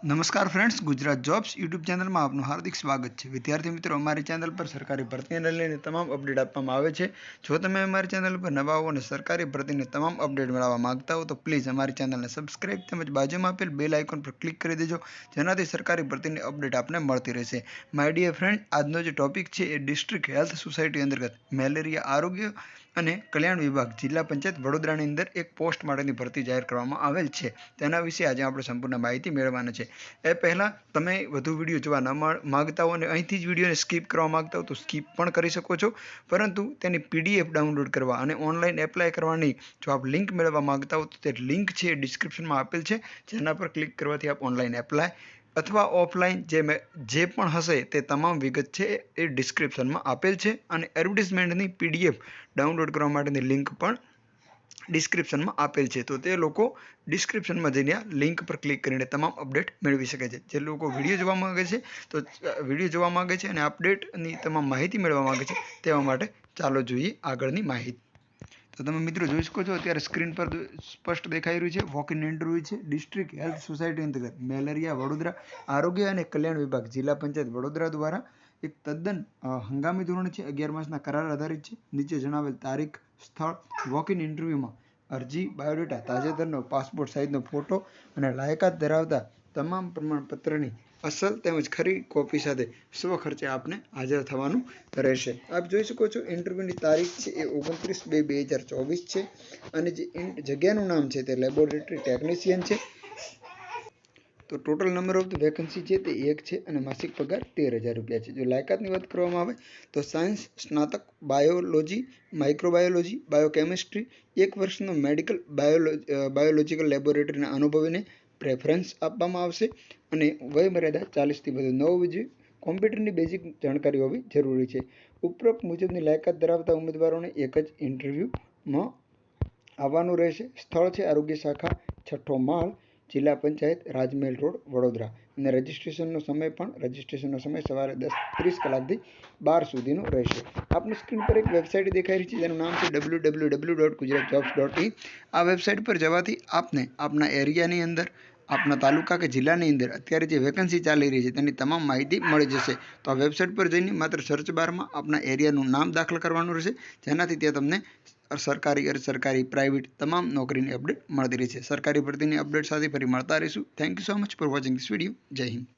નમસ્કાર friends Gujarat jobs YouTube ચેનલમાં આપનું હાર્દિક સ્વાગત છે. વિદ્યાર્થી મિત્રો, અમારી ચેનલ પર સરકારી ભરતીને લઈને તમામ અપડેટ આપવામાં આવે છે. જો તમે અમારી ચેનલ પર નવા અને સરકારી ભરતીને તમામ અપડેટ મેળવવા માગતા હો તો પ્લીઝ અમારી ચેનલને સબસ્ક્રાઇબ તેમજ બાજુમાં આપેલ બેલ આઇકોન પર ક્લિક કરી દેજો, જેનાથી સરકારી ભરતીની અપડેટ આપને મળતી રહેશે. માય ડિયર ફ્રેન્ડ આજનો જે ટોપિક છે એ ડિસ્ટ્રિક્ટ હેલ્થ સોસાયટી અંતર્ગત મેલેરિયા, આરોગ્ય અને કલ્યાણ વિભાગ જિલ્લા પંચાયત વડોદરાની અંદર એક પોસ્ટ માટેની ભરતી જાહેર કરવામાં આવેલ છે. તેના વિશે આજે આપણે સંપૂર્ણ માહિતી મેળવવાના છે. એ પહેલાં તમે વધુ વીડિયો જોવા ન માગતા હો અને અહીંથી જ વિડીયોને સ્કીપ કરવા માંગતા હો તો સ્કીપ પણ કરી શકો છો. પરંતુ તેની પીડીએફ ડાઉનલોડ કરવા અને ઓનલાઈન એપ્લાય કરવાની જો આપ લિંક મેળવવા માંગતા હો તો તે લિંક છે એ ડિસ્ક્રિપ્શનમાં આપેલ છે. જેના પર ક્લિક કરવાથી આપ ઓનલાઈન એપ્લાય અથવા ઓફલાઈન જે મેં જે પણ હશે તે તમામ વિગત છે એ ડિસ્ક્રિપ્શનમાં આપેલ છે. અને એડવર્ટિઝમેન્ટની પીડીએફ ડાઉનલોડ કરવા માટેની લિંક પણ ડિસ્ક્રિપ્શનમાં આપેલ છે. તો તે લોકો ડિસ્ક્રિપ્શનમાં જઈને આ લિંક પર ક્લિક કરીને તમામ અપડેટ મેળવી શકે છે. જે લોકો વીડિયો જોવા માંગે છે, તો વીડિયો જોવા માગે છે અને અપડેટની તમામ માહિતી મેળવવા માગે છે, તેવા માટે ચાલો જોઈએ આગળની માહિતી. તો તમે મિત્રો જોઈ શકો છો, અત્યારે સ્ક્રીન પર સ્પષ્ટ દેખાઈ રહ્યું છે. વોક ઇન ઇન્ટરવ્યુ છે. ડિસ્ટ્રિક્ટ હેલ્થ સોસાયટી અંતર્ગત મેલેરિયા, વડોદરા, આરોગ્ય અને કલ્યાણ વિભાગ, જિલ્લા પંચાયત વડોદરા દ્વારા એક તદ્દન હંગામી ધોરણ છે. અગિયાર માસના કરાર આધારિત છે. નીચે જણાવેલ તારીખ સ્થળ વોક ઇન ઇન્ટરવ્યુમાં અરજી બાયોડેટા તાજેતરનો પાસપોર્ટ સાઇઝનો ફોટો અને લાયકાત ધરાવતા તમામ પ્રમાણપત્રની અસલ તેમજ ખરી કોપી સાથે સ્વખર્ચે આપને હાજર થવાનું રહેશે. આપ જોઈ શકો છો ઇન્ટરવ્યૂની તારીખ છે એ ઓગણત્રીસ બે બે હજાર ચોવીસ છે અને જે જગ્યાનું નામ છે તે લેબોરેટરી ટેકનિશિયન છે. તો total number of the vacancy છે તે એક છે અને માસિક પગાર તેર હજાર રૂપિયા છે. જો લાયકાતની વાત કરવામાં આવે તો સાયન્સ સ્નાતક બાયોલોજી માઇક્રોબાયોલોજી બાયોકેમિસ્ટ્રી એક વર્ષનો મેડિકલ બાયોલો બાયોલોજીકલ લેબોરેટરીના અનુભવીને પ્રેફરન્સ આપવામાં આવશે અને વયમર્યાદા ચાલીસથી વધુ. ન હોવી જોઈએ કોમ્પ્યુટરની બેઝિક જાણકારી હોવી જરૂરી છે. ઉપરોક્ત મુજબની લાયકાત ધરાવતા ઉમેદવારોને એક જ ઇન્ટરવ્યૂમાં આવવાનું રહેશે. સ્થળ છે આરોગ્ય શાખા, છઠ્ઠો માળ જિલ્લા પંચાયત રાજમહેલ રોડ, વડોદરા. અને રજિસ્ટ્રેશનનો સમય પણ, રજિસ્ટ્રેશનનો સમય સવારે દસ ત્રીસ કલાકથી બાર સુધીનો રહેશે. આપની સ્ક્રીન પર એક વેબસાઇટ દેખાઈ રહી છે, જેનું નામ છે W W W dot Gujarat jobs dot in આ વેબસાઇટ પર જવાથી આપને આપના એરિયાની અંદર આપના તાલુકા કે જિલ્લાની અંદર અત્યારે જે વેકન્સી ચાલી રહી છે, તેની તમામ માહિતી મળી જશે. તો આ વેબસાઇટ પર જઈને માત્ર સર્ચ બારમાં આપના એરિયાનું નામ દાખલ કરવાનું રહેશે. જેનાથી ત્યાં તમને સરકારી અર્ધ સરકારી પ્રાઇવેટ તમામ નોકરીની અપડેટ મળતી રહેશે. સરકારી ભરતીની અપડેટ સાથે ફરી મળતા રહીશું. Thank you so much for watching this video જય હિન્દ.